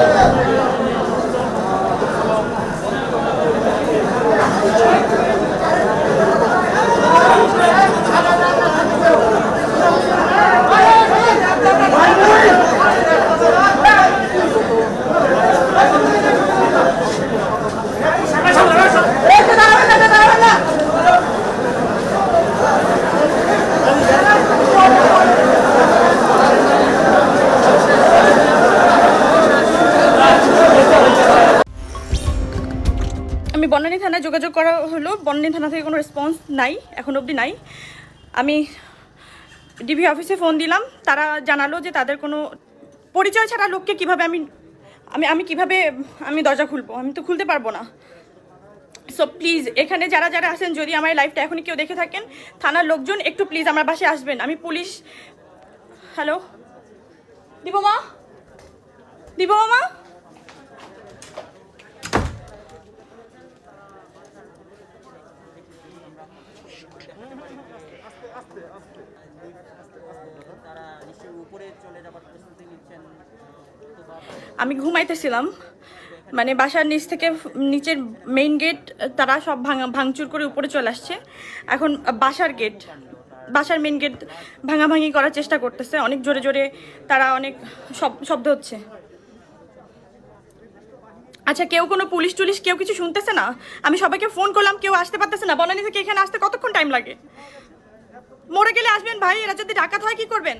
嗯 থানায় যোগাযোগ করা হলো। বনানী থানা থেকে কোনো রেসপন্স নাই, এখন অবধি নাই। আমি ডিবি অফিসে ফোন দিলাম। তারা জানালো যে তাদের কোনো পরিচয় ছাড়া লোককে কীভাবে আমি আমি আমি কীভাবে আমি দরজা খুলবো? আমি তো খুলতে পারব না। সো প্লিজ এখানে যারা যারা আছেন, যদি আমার লাইফটা এখনই কেউ দেখে থাকেন, থানার লোকজন একটু প্লিজ আমার বাসায় আসবেন। আমি পুলিশ হ্যালো দিব মা দিব মা তারা নিশ্চয়ই উপরে চলে যাবার প্রস্তুতি নিচ্ছেন আমি ঘুমাইতেছিলাম। মানে বাসার নিচ থেকে নিচের মেইন গেট তারা সব ভাঙা, ভাঙচুর করে উপরে চলে আসছে। এখন বাসার গেট বাসার মেইন গেট ভাঙাভাঙি করার চেষ্টা করতেছে। অনেক জোরে জোরে তারা অনেক শব, শব্দ হচ্ছে। আচ্ছা কেউ কোনো পুলিশ টুলিশ কেউ কিছু শুনতেছে না? আমি সবাইকে ফোন করলাম, কেউ আসতে পারতেছে না। বনানী থেকে এখানে আসতে কতক্ষণ টাইম লাগে? মরে গেলে আসবেন ভাই, এরা যদি ডাকাত হয় কি করবেন?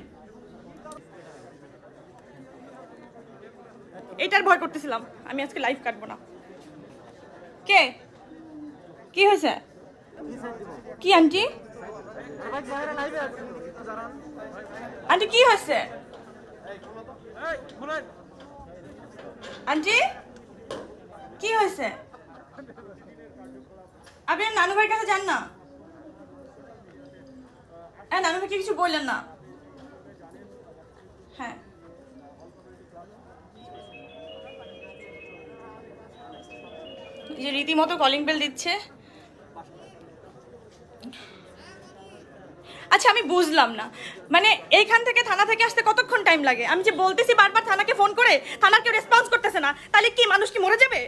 এটার ভয় করতেছিলাম। আমি আজকে লাইভ কাটবো না। কে? কি হয়েছে? কি আন্টি আন্টি কি হয়েছে? আন্টি কি হয়েছে? আপনি নানু ভাইয়ের কাছে যান না। হ্যাঁ নানু ভাইকে কিছু বললেন না। হ্যাঁ। যে রীতিমতো কলিং বেল দিচ্ছে। আচ্ছা আমি বুঝলাম না। মানে এইখান থেকে থানা থেকে আসতে কতক্ষণ টাইম লাগে? আমি যে বলতেছি বারবার থানাকে ফোন করে থানা কেউ রেসপন্স করতেছে না, তাহলে কি মানুষ কি মরে যাবে?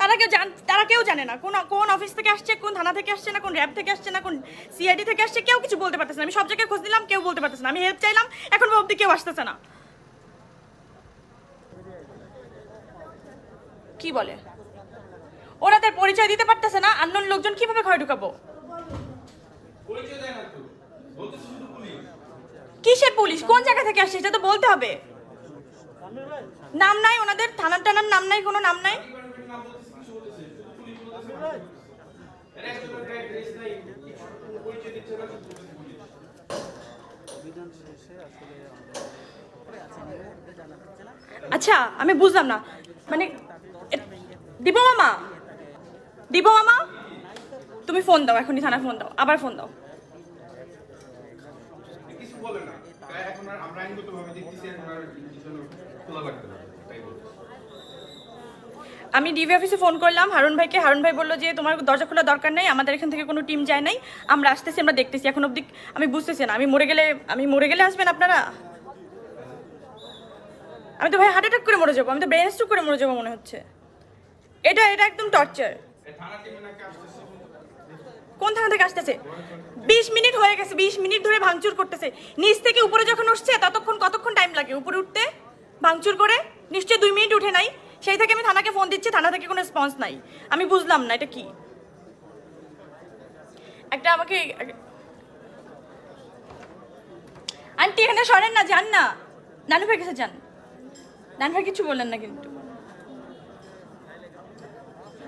তারা কেউ জান তারা কেউ জানে না, কোন কোন অফিস থেকে আসছে, কোন থানা থেকে আসছে না, কোন র্যাব থেকে আসছে না, কোন সিআইডি থেকে আসছে, কেউ কিছু বলতে পারতেছে না। আমি সব জায়গায় খোঁজ দিলাম কেউ বলতে পারতেছে না। আমি হেল্প চাইলাম, এখন অবধি কেউ আসতেছে না। কি বলে? ওনাদের পরিচয় দিতে পারতেছে না আননোন লোকজন কীভাবে ঘরে ঢুকাবো? কিসের পুলিশ? কোন জায়গা থেকে আসছে? সেটা তো বলতে হবে। নাম নাই ওনাদের? থানার টানার নাম নাই কোনো নাম নাই? আচ্ছা আমি বুঝলাম না। মানে দিব মামা। দিব মামা তুমি ফোন দাও এখনই থানা ফোন দাও আবার ফোন দাও। আমি ডিবি অফিসে ফোন করলাম হারুন ভাইকে। হারুন ভাই বলল যে তোমার দরজা খোলা দরকার নেই আমাদের এখান থেকে কোনো টিম যায় নাই। আমরা আসতেছি আমরা দেখতেছি। এখন অবধি আমি বুঝতেছি না। আমি মরে গেলে আমি মরে গেলে আসবেন আপনারা? আমি তো ভাই হার্ট অ্যাটাক করে মরে যাব আমি তো ব্রেন স্ট্রোক করে মরে যাব মনে হচ্ছে। এটা এটা একদম টর্চার কোন থানা থেকে আসতেছে? বিশ মিনিট হয়ে গেছে, বিশ মিনিট ধরে ভাঙচুর করতেছে। নিচ থেকে উপরে যখন উঠছে, ততক্ষণ, কতক্ষণ টাইম লাগে? উপরে উঠতে? ভাঙচুর করে? নিশ্চয়ই দুই মিনিট উঠে নাই। সেই থেকে আমি থানাকে ফোন দিচ্ছি, থানা থেকে কোনো রেসপন্স নাই। আমি বুঝলাম না, এটা কি? একটা আমাকে আন্টি, এখানে সরেন না, যান না। নানু ভাই কাছে যান। নানু ভাই কিছু বললেন না কিন্তু।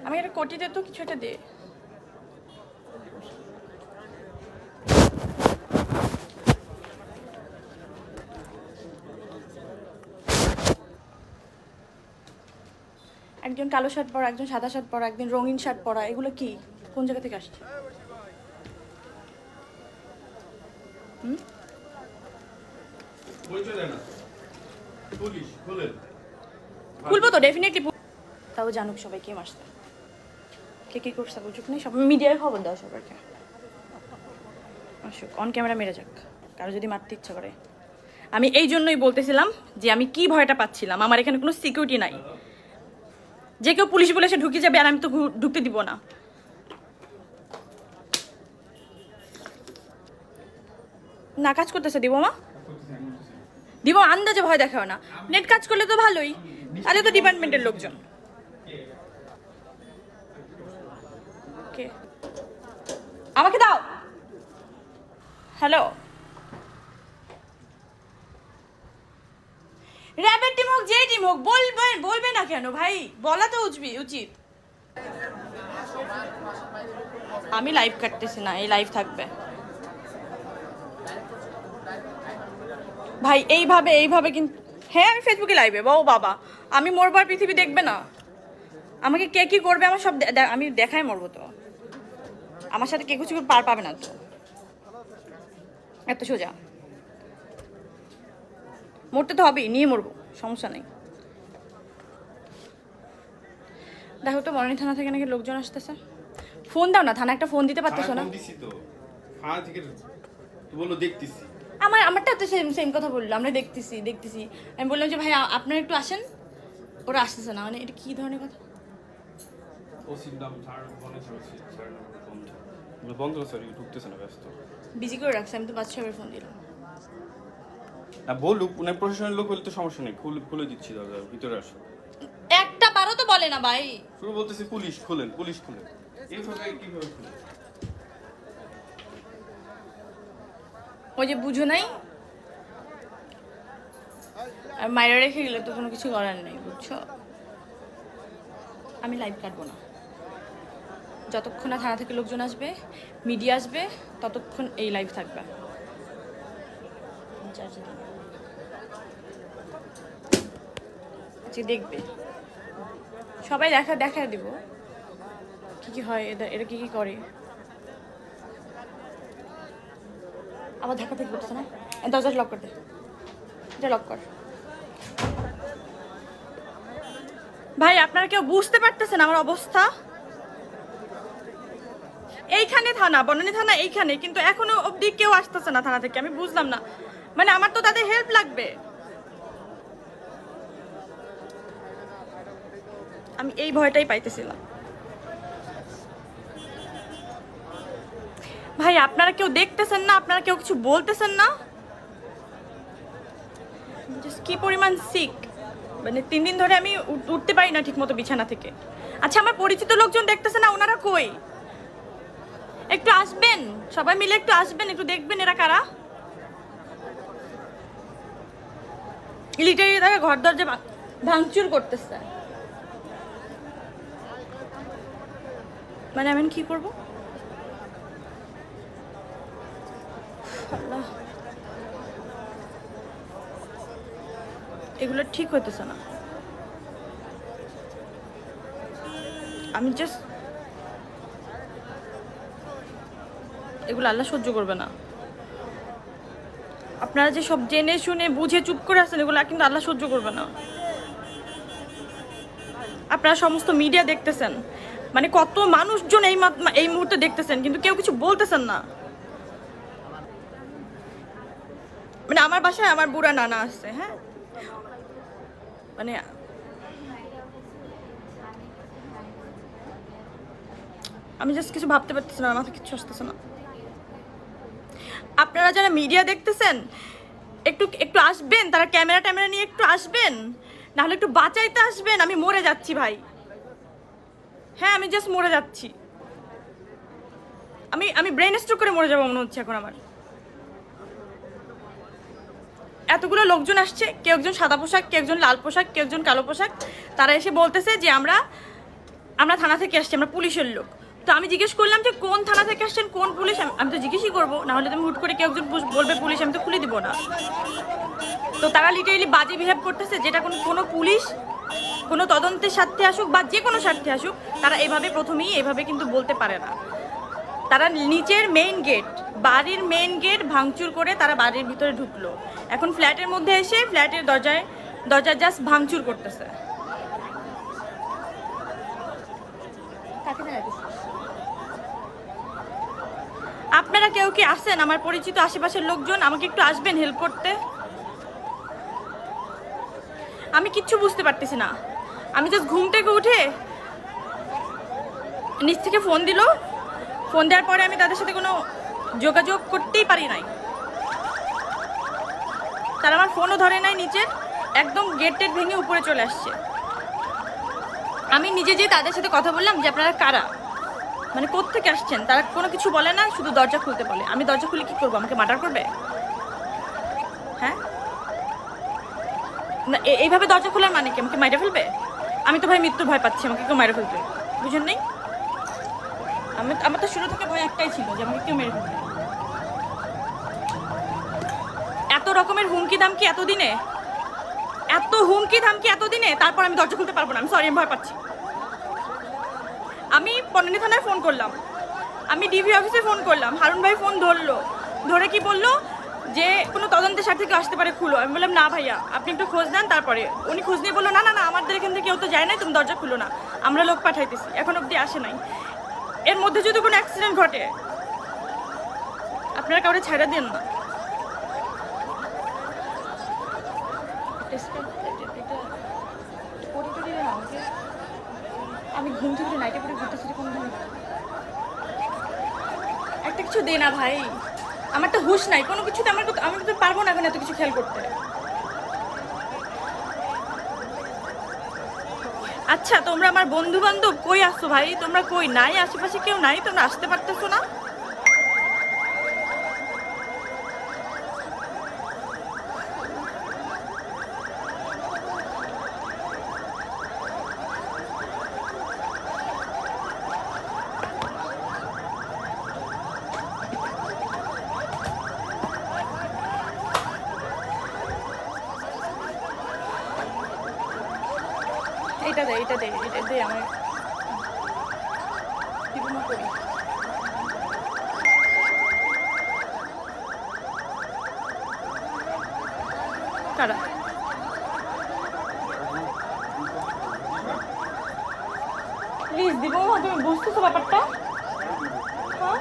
আমি একটা কোটিতে তো কিছু একটা দে একজন কালো শার্ট পরা একজন সাদা শার্ট পরা একজন রঙিন শার্ট পরা এগুলো কি? কোন জায়গা থেকে আসছে? খুলবো তো ডেফিনেটলি তাও জানুক সবাই কে মারছে। কে কি করছে বুঝুক নেই, সব মিডিয়ায় খবর দাও সবাইকে। আসুক অন ক্যামেরা মেরে যাক, কারও যদি মারতে ইচ্ছা করে। আমি এই জন্যই বলতেছিলাম যে আমি কি ভয়টা পাচ্ছিলাম, আমার এখানে কোনো সিকিউরিটি নাই। যে কেউ পুলিশ বলে সে ঢুকে যাবে আর আমি তো ঢুকতে দিব না। না, কাজ করতেছে, দিব মা? দিব, আন্দাজে ভয় দেখাও না। নেট কাজ করলে তো ভালোই, তাহলে তো ডিপার্টমেন্টের লোকজন। আমাকে দাও। হ্যালো র্যাবের টিম হোক যে টিম হোক বলবে বলবে না কেন ভাই? বলা তো উচবি উচিত। আমি লাইভ কাটতেছি না, এই লাইভ থাকবে। ভাই, এইভাবে এইভাবে কিন্তু হ্যাঁ আমি ফেসবুকে লাইভে বাবু বাবা। আমি মরবার পৃথিবী দেখবে না। আমাকে কে কি করবে, আমার সব আমি দেখাই মরবো তো। আমার সাথে কে কিছু পার পাবে না তো। এত সোজা। মরতে তো হবেই নিয়ে মরবো সমস্যা নেই। দেখো তো মরণী থানা থেকে নাকি লোকজন আসতেছে। ফোন দাও না থানা একটা ফোন দিতে পারতেছো না? দেখতেছি। আমার আমারটা তো সেম সেম কথা বলল আমরা দেখতেছি দেখতেছি। আমি বললাম যে ভাই আপনারা একটু আসেন ওরা আসতেছে না। মানে এটা কি ধরনের কথা? নাম ছাড় ছাড় বন্ধ। বন্ধ স্যার ঢুকতেছে না ব্যস্ত। বিজি করে রাখছে আমি তো বাচ্চা ফোন দিলাম। না বলুক উনি প্রশাসনের লোক হলে তো সমস্যা নেই খুলে খুলে দিচ্ছি দাদা ভিতরে আসো। একটা বারও তো বলে না ভাই। শুরু বলতেছি পুলিশ খুলেন পুলিশ খুলেন। এইভাবে কীভাবে খুলেন? ওই যে বুঝো নাই? আর মায়েরা রেখে গেলে তো কোনো কিছু করার নেই বুঝছ? আমি লাইভ কাটবো না। যতক্ষণ না থানা থেকে লোকজন আসবে মিডিয়া আসবে, ততক্ষণ এই লাইভ থাকবে। দেখবে। সবাই দেখা দেখা দিব। কি কি হয় এদের এরা কি কি করে? আবার ধাক্কা থেকে করতেছে না? দরজা লক কর দে। এটা লক কর। ভাই, আপনারা কেউ বুঝতে পারতেছেন আমার অবস্থা? এইখানে থানা, বনানী থানা এইখানে, কিন্তু এখনও অবধি কেউ আসতেছে না থানা থেকে, আমি বুঝলাম না। মানে আমার তো তাদের হেল্প লাগবে। আমি এই ভয়টাই পাইতেছিলাম। ভাই, আপনারা কেউ দেখতেছেন না? আপনারা কেউ কিছু বলতেছেন না? কি পরিমাণ সিক মানে তিন দিন ধরে আমি উঠ- উঠতে পারি না ঠিক মতো বিছানা থেকে। আচ্ছা আমার পরিচিত লোকজন দেখতেছে না, ওনারা কই? একটু আসবেন? সবাই মিলে একটু আসবেন, একটু দেখবেন এরা কারা। লিটারি তারা ঘর দরজা ভাঙ- ভাঙচুর করতেছে। মানে আমি কি করব। এগুলো ঠিক হইতেছে না। আমি জাস্ট এগুলো আল্লাহ সহ্য করবে না। আপনারা যে সব জেনে শুনে বুঝে চুপ করে আছেন, এগুলো কিন্তু আল্লাহ সহ্য করবে না। আপনারা সমস্ত মিডিয়া দেখতেছেন। মানে কত মানুষজন এই এই মুহূর্তে দেখতেছেন, কিন্তু কেউ কিছু বলতেছেন না। মানে আমার বাসায় আমার বুড়া নানা আছে হ্যাঁ? মানে আমি জাস্ট কিছু ভাবতে পারতেছি না, আমার কিছু আসতেছে না। আপনারা যারা মিডিয়া দেখতেছেন, একটু একটু আসবেন, তারা ক্যামেরা ট্যামেরা নিয়ে একটু আসবেন, নাহলে একটু বাঁচাইতে আসবেন, আমি মরে যাচ্ছি ভাই। হ্যাঁ আমি জাস্ট মরে যাচ্ছি। আমি আমি ব্রেন স্ট্রোক করে মরে যাব মনে হচ্ছে এখন আমার। এতগুলো লোকজন আসছে, কেউ একজন সাদা পোশাক, কেউ একজন লাল পোশাক, কেউ একজন কালো পোশাক, তারা এসে বলতেছে যে আমরা আমরা থানা থেকে আসছি, আমরা পুলিশের লোক। তো আমি জিজ্ঞেস করলাম যে কোন থানা থেকে আসছেন, কোন পুলিশ? আমি- তো জিজ্ঞেসই করব না হলে তুমি হুট করে কেউ একজন বলবে পুলিশ, আমি তো খুলে দিব না। তো তারা লিটারেলি বাজে বিহেভ করতেছে, যেটা কোনো কোনো পুলিশ, কোনো তদন্তের স্বার্থে আসুক বা যে কোনো স্বার্থে আসুক, তারা এভাবে প্রথমেই এভাবে কিন্তু বলতে পারে না। তারা নিচের মেইন গেট বাড়ির মেইন গেট ভাঙচুর করে তারা বাড়ির ভিতরে ঢুকলো। এখন ফ্ল্যাটের মধ্যে এসে ফ্ল্যাটের দরজায় দরজা জাস্ট ভাঙচুর করতেছে। আপনারা কেউ কি আসেন আমার পরিচিত আশেপাশের লোকজন, আমাকে একটু আসবেন হেল্প করতে? আমি কিচ্ছু বুঝতে পারতেছি না। আমি জাস্ট ঘুম থেকে উঠে নিচ থেকে ফোন দিল। ফোন দেওয়ার পরে আমি তাদের সাথে কোনো যোগাযোগ করতেই পারি নাই। তারা আমার ফোনও ধরে নাই নিচের একদম গেট টেট ভেঙে উপরে চলে আসছে। আমি নিজে যেয়ে তাদের সাথে কথা বললাম যে আপনারা কারা? মানে কোত্থেকে আসছেন, তারা কোনো কিছু বলে না, শুধু দরজা খুলতে বলে। আমি দরজা খুলে কি করব? আমাকে মার্ডার করবে? হ্যাঁ? না এইভাবে দরজা খোলার মানে কি? আমাকে মাইরে ফেলবে? আমি তো ভাই মৃত্যু ভয় পাচ্ছি, আমাকে কেউ মাইরে ফেলবে। বুঝেন নেই? আমি আমার তো শুরু থেকে ভয় একটাই ছিল যে আমাকে কেউ মেরে ফেলবে। এত রকমের হুমকি দামকি এতদিনে? এত হুমকি ধামকি এতদিনে? তারপর আমি দরজা খুলতে পারব না। আমি সরি আমি ভয় পাচ্ছি। আমি পন্নানি থানায় ফোন করলাম। আমি ডিবি অফিসে ফোন করলাম। হারুন ভাই ফোন ধরলো। ধরে কি বলল যে, কোনো তদন্তের সাথে কেউ আসতে পারে খুলো। আমি বললাম, না ভাইয়া, আপনি একটু খোঁজ দেন তারপরে। উনি খোঁজ নিয়ে বলল, না না না, আমাদের এখান থেকে কেউ তো যায় নাই, তুমি দরজা খুলো না। আমরা লোক পাঠাইতেছি। এখন অবধি আসে নাই। এর মধ্যে যদি কোনো অ্যাক্সিডেন্ট ঘটে, আপনারা কাউরে ছেড়ে দেন না। আমি ঘুম থেকে নাইটে পরে ঘুরতেছি কোনো ধরনের একটা কিছু দে না ভাই। আমার তো হুশ নাই, কোনো কিছুতে আমার আমি তো পারব না এখন এত কিছু খেয়াল করতে। আচ্ছা তোমরা আমার বন্ধু বান্ধব কই আসছো ভাই? তোমরা কই? নাই? আশেপাশে কেউ নাই? তোমরা আসতে পারতেছো না? এটা দে এটা দে এটা দে আমার টিপুমা করি কারা প্লিজ দিব তুমি বুঝতেছো ব্যাপারটা হ্যাঁ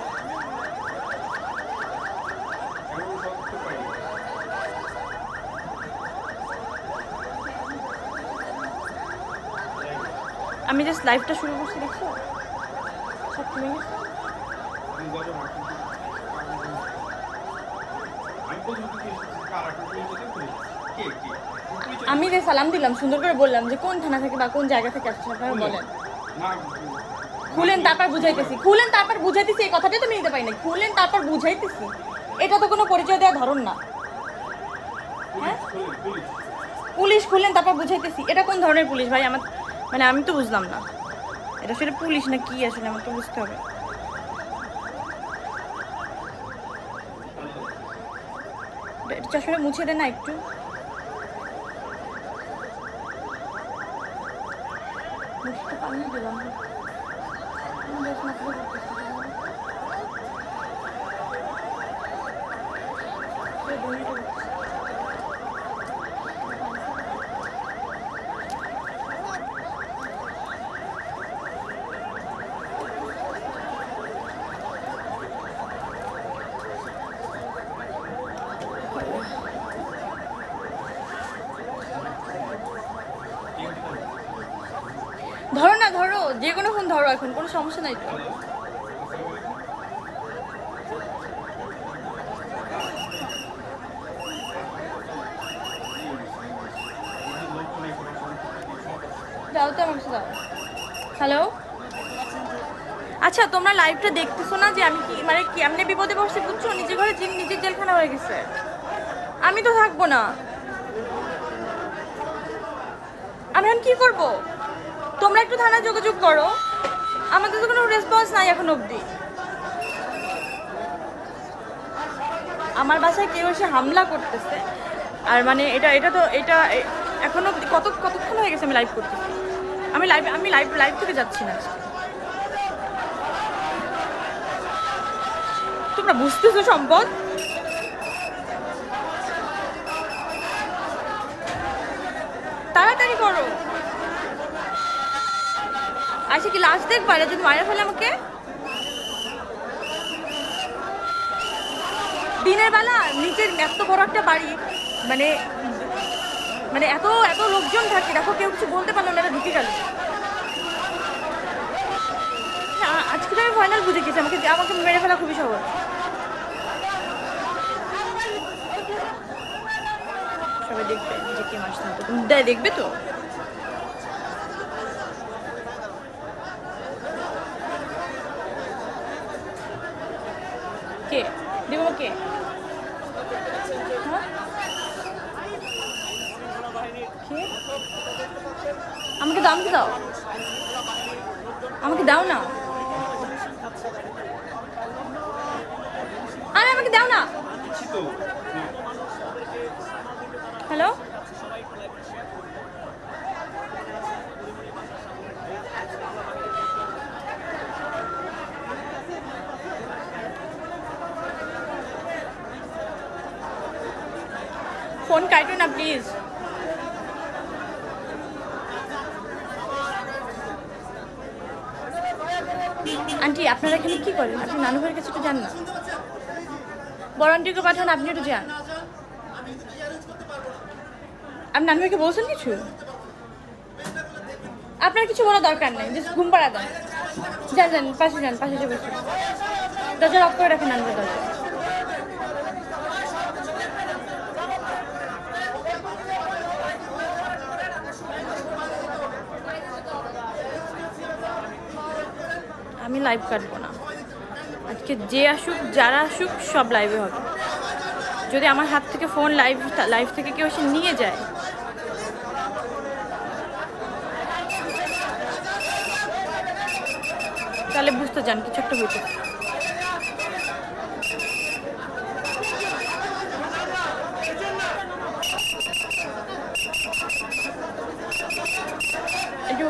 আমি জাস্ট লাইভটা শুরু করছি দেখছ? সব আমি যে সালাম দিলাম সুন্দর করে বললাম যে কোন থানা থেকে বা কোন জায়গা থেকে আসছেন আপনারা বলেন। খুলেন তারপর বুঝাইতেছি। খুলেন তারপর বুঝাইতেছি এই কথাটাই তো নিতে পারি না খুলেন তারপর বুঝাইতেছি। এটা তো কোনো পরিচয় দেওয়া ধরন না। হ্যাঁ? পুলিশ খুলেন তারপর বুঝাইতেছি। এটা কোন ধরনের পুলিশ ভাই? আমার মানে আমি তো বুঝলাম না। এটা আসলে পুলিশ না কি আসলে আমাকে বুঝতে হবে। এটা- মুছে দে না একটু? মুছতে পারি না দিলাম বেশ মাথাটা ঘুরতেছে। এই বমিটা করতেছে। ধরো না ধরো যে কোনো ফোন ধরো এখন, কোনো সমস্যা নাই তো? দাও তো আমার দাও। হ্যালো আচ্ছা তোমরা লাইভটা দেখতেছো না যে আমি কি মানে কেমনে বিপদে বসে বুঝছ? নিজের ঘরে নিজের জেলখানা হয়ে গেছে। আমি তো থাকব না। আমি এখন কি করব? তোমরা একটু থানায় যোগাযোগ করো। আমাদের তো কোনো রেসপন্স নাই এখন অবধি। আমার বাসায় কেউ এসে হামলা করতেছে। আর মানে এটা এটা তো, এটা এখনও কত, কতক্ষণ হয়ে গেছে আমি লাইভ করতেছি আমি লাইভ আমি লাইভ লাইভ থেকে যাচ্ছি না। তোমরা বুঝতেছো সম্পদ? তাড়াতাড়ি করো। আচ্ছা কি লাস্ট দেখবার যদি মারা ফেলে আমাকে? দিনের বেলা নিচের এত বড় একটা বাড়ি মানে মানে এত এত লোকজন থাকে, দেখো কেউ কিছু বলতে পারল না ঢুকে গেল। আজকে তো আমি ফাইনাল বুঝে গেছি, আমাকে আমাকে মেরে ফেলা খুবই সহজ। সবাই দেখবে যে কে মাস দেখবে তো? কে? দিব কে? হ্যাঁ? আমাকে দাও আমাকে দাও। আমাকে দাও না। আরে, আমাকে দাও না। ফোন কাটো না প্লিজ আন্টি, আপনারা এখানে কি করেন? আপনি নানু ভাইয়ের কাছে একটু যান না। বড় আন্টিকে পাঠান আপনি একটু যান। আপনি নানু ভাইকে বলছেন কিছু? আপনার কিছু বলার দরকার নেই জাস্ট ঘুম পাড়া দেন যান যান, পাশে যান, পাশে যে বসে দরজা লক করে রাখেন নানু ভাই দরজা। লাইভ কাটবো না। আজকে যে আসুক, যারা আসুক, সব লাইভে হবে। যদি আমার হাত থেকে ফোন লাইভ লাইভ থেকে কেউ এসে নিয়ে যায়, তাহলে বুঝতে যান কিছু একটা হইতে একটু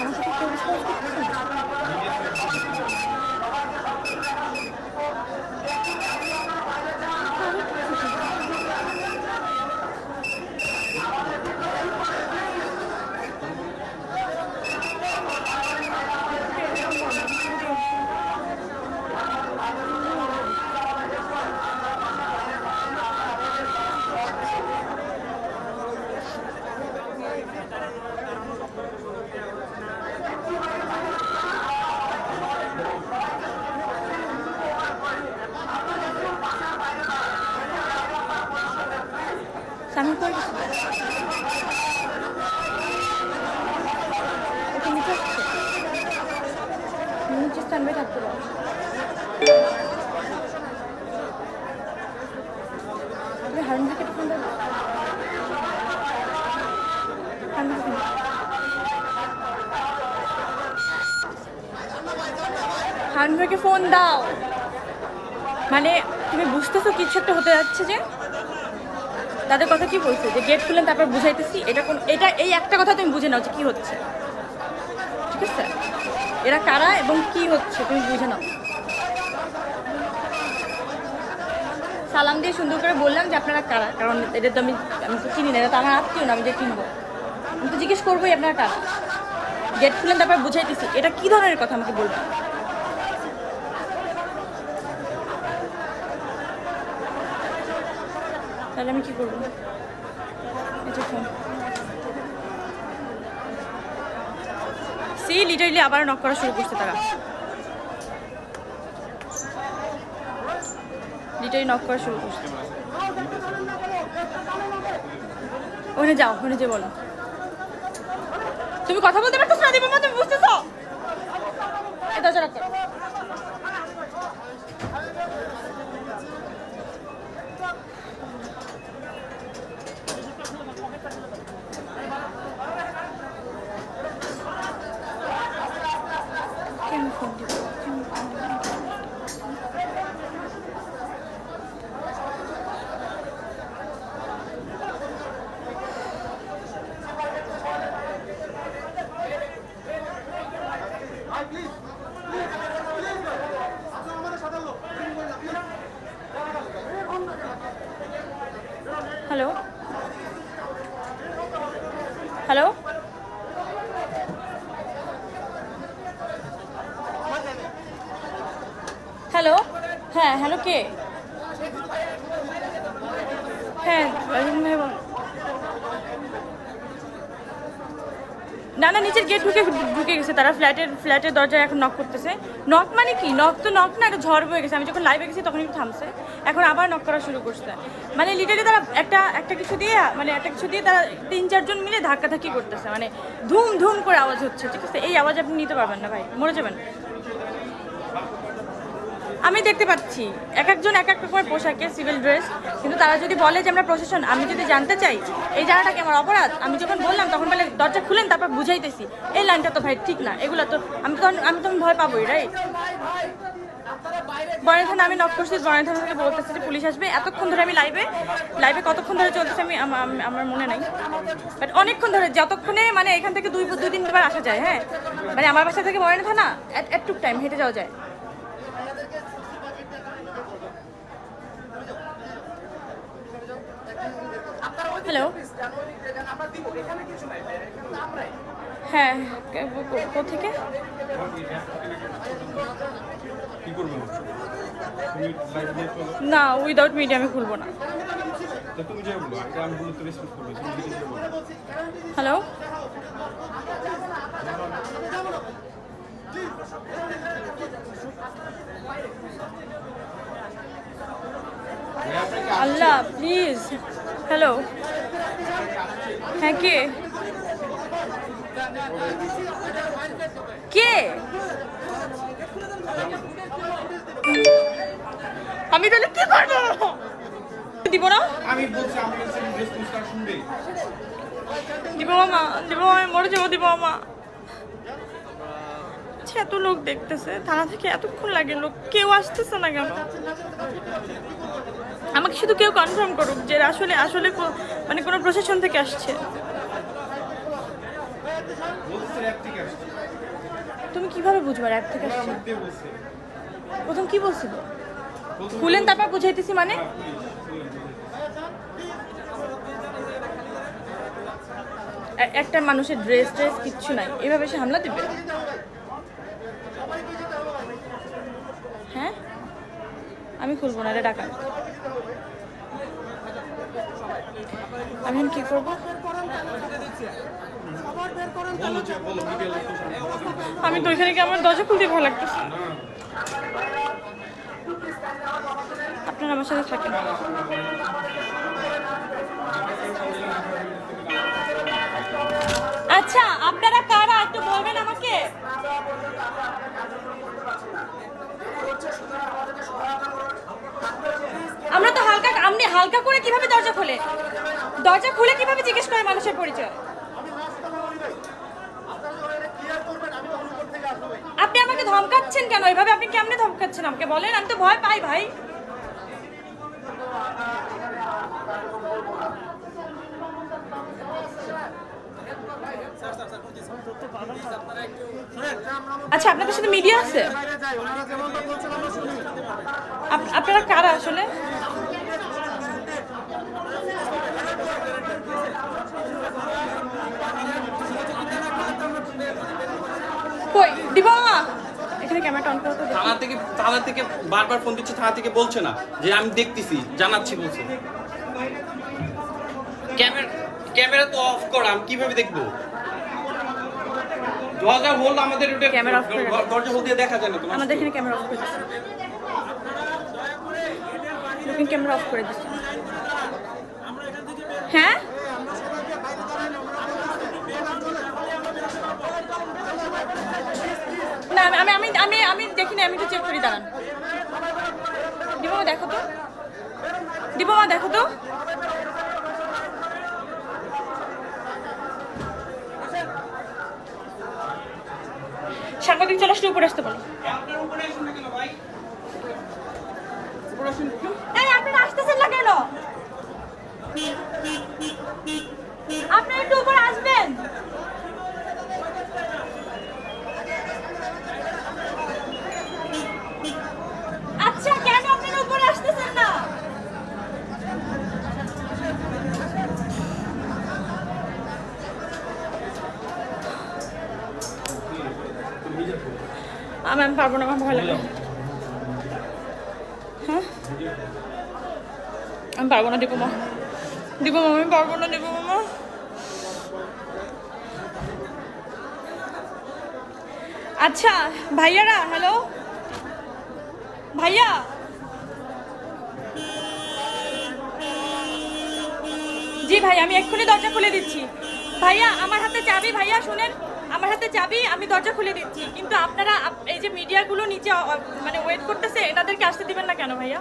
আমার সাথে কেউ response করতেছে না? সামিল করে দিচ্ছি ওকে নিচে আসছে নিচে স্ট্যান্ড বাই থাকতে পারো আপনি হারুন ভাইকে একটু ফোন দেন হারুন ভাইকে ফোন দেন। হারুন ভাইকে ফোন দাও। মানে তুমি বুঝতেছো কিছু একটা হতে যাচ্ছে যে? তাদের কথা কি বলছে? যে গেট খুললেন, তারপর বুঝাইতেছি, এটা কোন এটা এই একটা কথা তুমি বুঝে নাও যে কি হচ্ছে। ঠিক আছে? এরা কারা এবং কি হচ্ছে তুমি বুঝে নাও। সালাম দিয়ে সুন্দর করে বললাম যে আপনারা কারা? কারণ এটা তো আমি আমি তো চিনি না, এটা তো আমার আত্মীয় না, আমি যে চিনবো। আমি তো জিজ্ঞেস করবোই আপনারা কারা। গেট খুলেন তারপর বুঝাইতেছি। এটা কি ধরনের কথা আমাকে বলবেন? তাহলে আমি কি করব? এটা ফোন। সি লিটারলি আবার নক করা শুরু করছে তারা। লিটারলি নক করা শুরু করছে। ওখানে যাও, ওখানে যে বলো। তুমি কথা বলতে পারছ না দীপা তুমি বুঝতেছো? দরজা lock করো। কেন ফোন দিব কেন ফোন দিব? হ্যালো হ্যালো হ্যালো হ্যাঁ হ্যালো কে? হ্যাঁ। না না, নিচের গেট ঢুকে ঢুকে গেছে তারা। ফ্ল্যাটের ফ্ল্যাটের দরজায় এখন নক করতেছে। নক মানে কি? নক তো নক না একটা ঝড় বয়ে গেছে। আমি যখন লাইভে গেছি তখন একটু থামছে। এখন আবার নক করা শুরু করছে। মানে লিটারি তারা একটা একটা কিছু দিয়ে মানে একটা কিছু দিয়ে তারা তিন, চারজন মিলে ধাক্কাধাক্কি করতেছে। মানে ধুম ধুম করে আওয়াজ হচ্ছে, ঠিক আছে? এই আওয়াজ আপনি নিতে পারবেন না ভাই। মরে যাবেন। আমি দেখতে পাচ্ছি, এক একজন এক এক রকমের পোশাকে সিভিল ড্রেস কিন্তু তারা যদি বলে যে আমরা প্রশাসন, আমি যদি জানতে চাই, এই জায়গাটা কি আমার অপরাধ? আমি যখন বললাম, তখন বলে দরজা খুলেন, তারপর বুঝাইতেছি। এই লাইনটা তো ভাই ঠিক না, এগুলো তো আমি তখন আমি তখন ভয় পাবোই রাইট থানা, আমি নক করছি থানা থেকে বলতেছে যে পুলিশ আসবে। এতক্ষণ ধরে আমি লাইভে লাইভে কতক্ষণ ধরে চলতেছে আমি আম- আম- আমার মনে নাই। বাট অনেকক্ষণ ধরে, যতক্ষণে মানে এখান থেকে দুই দুই, তিনবার আসা যায় হ্যাঁ? মানে আমার বাসা থেকে বয়ন থানা একটু টাইম হেঁটে যাওয়া যায়। হ্যালো হ্যাঁ কোথেকে? না উইদাউট মিডিয়া আমি খুলবো না। Hello Allah please hello. হ্যাঁ কে? কে? আমি তাহলে কি করব? দিব না? আমি বলছি আমি শুনবে। দিব মামা দিব মামা আমি মরে যাব দিব মামা আচ্ছা, এত লোক দেখতেছে থানা থেকে এতক্ষণ লাগে লোক কেউ আসতেছে না কেন? আমাকে শুধু কেউ কনফার্ম করুক যে আসলে আসলে মানে কোনো প্রশাসন থেকে আসছে। তুমি কীভাবে বুঝবা অ্যাপ থেকে আসছে? প্রথম কি বলছিল? বলছে খুলেন তারপর বুঝাইতেছি মানে? একটা মানুষের ড্রেস ট্রেস কিচ্ছু নাই। এভাবে সে হামলা দিবে হ্যাঁ আমি খুলবো না, এটা টাকা। আমি এখন কি করব। আমি তো ওইখানে কি আমার দরজা খুলতে ভালো লাগতেছে। না আপনারা আমার সাথে থাকেন। আচ্ছা আপনারা কারা একটু বলবেন আমাকে আমরা তো হালকা করে কীভাবে দরজা খোলে? দরজা খুলে কীভাবে জিজ্ঞেস করে মানুষের পরিচয়? আপনি আমাকে ধমকাচ্ছেন কেন? এভাবে আপনি কেমনে ধমকাচ্ছেন আমাকে বলেন? আমি তো ভয় পাই ভাই। আচ্ছা আপনাদের সাথে মিডিয়া আছে? আপ- আপনারা কারা আসলে কই দিব মামা এখানে ক্যামেরাটা অন করো তো দেখি। থানা থেকে থানা থেকে বারবার ফোন দিচ্ছে থানা থেকে বলছে না যে আমি দেখতেছি জানাচ্ছি বলছে। ক্যামেরা ক্যামেরা তো অফ করা আমি কীভাবে দেখব? দরজা হোল আমাদের ওটা ক্যামেরা off করে দরজা হোল দিয়ে দেখা যায় না তোমার আমাদের এখানে ক্যামেরা অফ করে দিচ্ছে। ক্যামেরা অফ করে দিচ্ছে। হ্যাঁ? না আমি আমি আমি আমি একটু চেক করি, দাঁড়ান। দিবমা, দেখো তো। দিবমা, দেখো তো। সাংবাদিক, চলে আসলে উপরে আসতে বলো। আপনারা আসতেছেন না কেন? আপনি একটু উপরে আসবেন আচ্ছা কেন আপনারা উপরে আসতেছেন না আমি আমি পারব না আমার ভয় লাগে। হ্যাঁ? আমি পারব না দীপু মা। দীপু মা আমি পারব না দীপু মামা আচ্ছা ভাইয়ারা হ্যালো ভাইয়া? জি ভাই আমি এক্ষুনি দরজা খুলে দিচ্ছি। ভাইয়া আমার হাতে চাবি ভাইয়া শুনেন। আমার হাতে চাবি আমি দরজা খুলে দিচ্ছি। কিন্তু আপনারা এই যে মিডিয়াগুলো নিচে মানে ওয়েট করতেছে এনাদেরকে আসতে দিবেন না কেন ভাইয়া?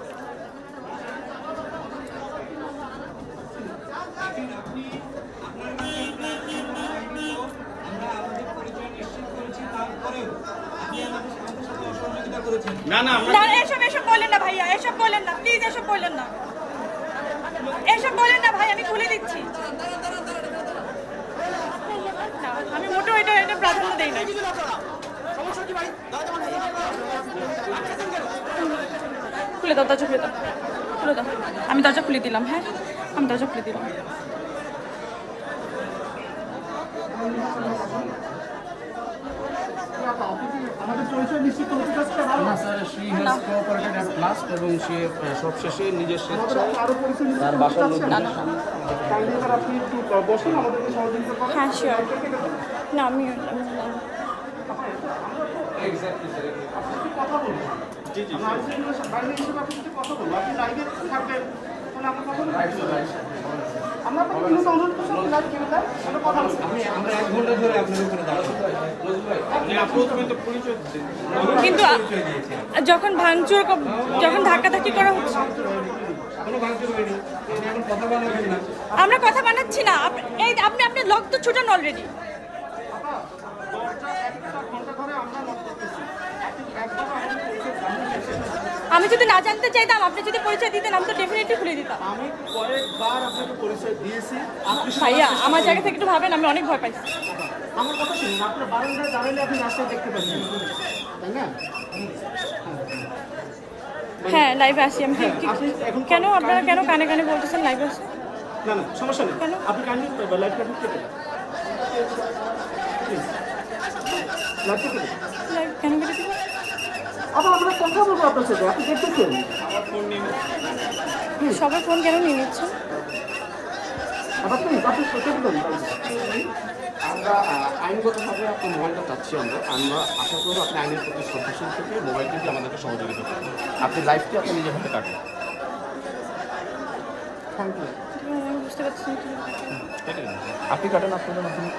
না না না এসব এসব বলেন না ভাইয়া এসব বলেন না প্লিজ এসব বলেন না। এসব বলেন না ভাই আমি খুলে দিচ্ছি। না, আমি মোটেও এটা এটা প্রাধান্য দেই না খুলে দাও দরজা খুলে দাও। খুলে দাও। আমি দরজা খুলে দিলাম হ্যাঁ? আমি দরজা খুলে দিলাম। না sir she has cooperated at last এবং সে সবশেষে নিজের স্বেচ্ছায় তার বাসার লোক না না। হ্যাঁ শিওর না আমি আমরা এক ঘণ্টা ধরে আপনার উপরে দাঁড়াবো প্রথমে তো পরিচয় দিতে কিন্তু যখন ভাঙচুর ক- যখন ধাক্কাধাক্কি করা হচ্ছে কোনো ভাঙচুর হয়নি। আপনি এখন কথা বলাবেন না। আমরা কথা বানাচ্ছি না। এই আপনি আপনি লক তো ছুটান অলরেডি আমি যদি না জানতে চাইতাম আপনি যদি পরিচয় দিতেন আমি তো ডেফিনেটলি খুলে দিতাম। আমি কয়েকবার আপনাকে পরিচয় দিয়েছি। আপনি ভাইয়া আমার জায়গা থেকে একটু ভাবেন আমি অনেক ভয় পাইছি। আমার কথা শুনুন আপনার বারান্দায় দাঁড়ালে আপনি রাস্তায় দেখতে পাচ্ছেন তাই না? হ্যাঁ লাইভে আসি আমি। এখন কেন আপনারা কেন কানে কানে বলতেছেন লাইভে আসি? না না সমস্যা নেই। কেন? আপনি কাইন্ডলি লাইটটা আপনি কেটে দেন কেটে লাইভ কেন কেটে আবার আমরা কথা বলব আপনার সাথে? আপনি দেখতেছেন? সবার ফোন কেন নিয়ে নিচ্ছেন আবার প্লিজ আপনি দেন আমরা আইনগতভাবে আপনার মোবাইলটা চাচ্ছি আমরা। আমরা আশা করব আপনি আইনের প্রতি শ্রদ্ধাশীল থেকে মোবাইলটি দিয়ে আমাদেরকে সহযোগিতা করবেন। আপনি লাইফটি আপনি নিজের হাতে কাটুন। থ্যাংক ইউ বুঝতে পারছি। আপনি কাটেন আপনাদের মাধ্যমে।